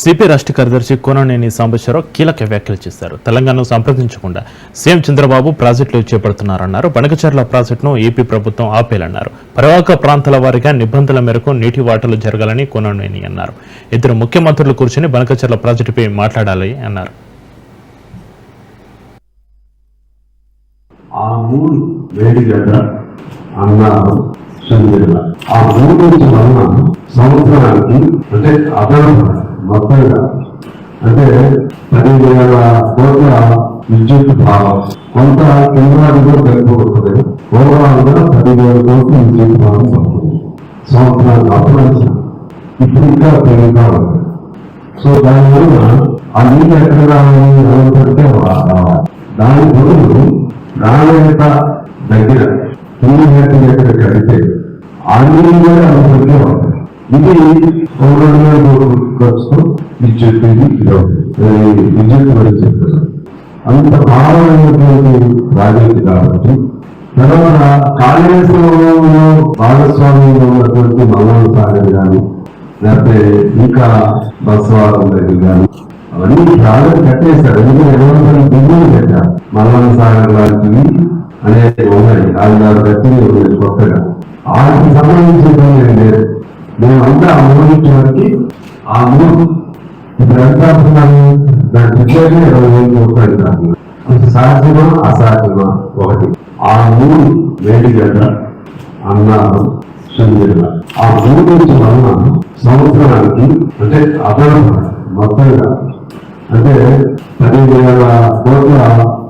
CP రాష్ట్ర కార్యదర్శి కోననేని సాంబశ్వరరావు కీలక వ్యాఖ్యలు చేశారు. తెలంగాణను సంప్రదించకుండా సీఎం చంద్రబాబు ప్రాజెక్టులు చేపడుతున్నారన్నారు. బనకచర్ల ప్రాజెక్టును ఏపీ ప్రభుత్వం ఆపేయాలన్నారు. పరివాహక ప్రాంతాల వారిగా నిబంధనల మేరకు నీటి వాటలు జరగాలని కోననేని అన్నారు. ఇద్దరు ముఖ్యమంత్రులు కూర్చొని బనకచర్ల ప్రాజెక్టుపై మాట్లాడాలి అన్నారు. ఆ మూడు వేడిగడ్డ అన్నారు ఆ మూడు నుంచి వలన సంవత్సరానికి అంటే అదనపు మొత్తంగా. అంటే పదివేల కోట్ల విద్యుత్ భావం కొంత కేంద్రాన్ని కూడా కలిపి ఓవరాల్గా పదివేల కోట్ల విద్యుత్ భావం పడుతుంది సంవత్సరానికి అప్పుడు ఇప్పుడు ఇంకా పెరుగుతా ఉంది సో దానివల్ల ఆ నీళ్ళు ఎక్కడ రావాలి? అనుకుంటే రావాలి. దాని బదులు నాణ్యత దగ్గర కింది హెడ్ దగ్గర కడితే ఆ నీళ్ళు కూడా అనుకుంటే వస్తాయి ఇది ఒక రెండు వేల ఖర్చుతో ఇది. ఇది అవుతుంది. ఈ విద్యుత్ అంత భారమైనటువంటి ప్రాజెక్ట్ కాబట్టి తర్వాత కాళేశ్వరంలో భాగస్వామ్యంలో ఉన్నటువంటి మల్లన్న సాగర్ కానీ లేకపోతే ఇంకా బస్వారం దగ్గర కానీ అవన్నీ ప్రాజెక్ట్ కట్టేశారు. ఎందుకంటే ఎవరి బిల్లులు పెట్టారు. మల్లన్న సాగర్ లాంటివి అనేది ఉన్నాయి. నాలుగు కట్టి ఉన్నాయి కొత్తగా. వాటికి సంబంధించినటువంటి ఆ మూడు ఇప్పుడు ఎంత అంటున్నాను దాని పిక్చర్ని ఇరవై వేలు కోట్లు అంటున్నాను సాధ్యమా అసాధ్యమా ఒకటి. ఆ మూడు వేడిగడ్డ అన్నారు చంద్రుల ఆ మూడు నుంచి వలన సంవత్సరానికి అంటే అదనపు మొత్తంగా అంటే పది వేల కోట్ల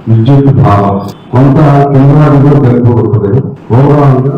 విద్యుత్ భావం కొంత కేంద్రానికి కూడా తెలుపుకుంటుంది. ఓవరాల్గా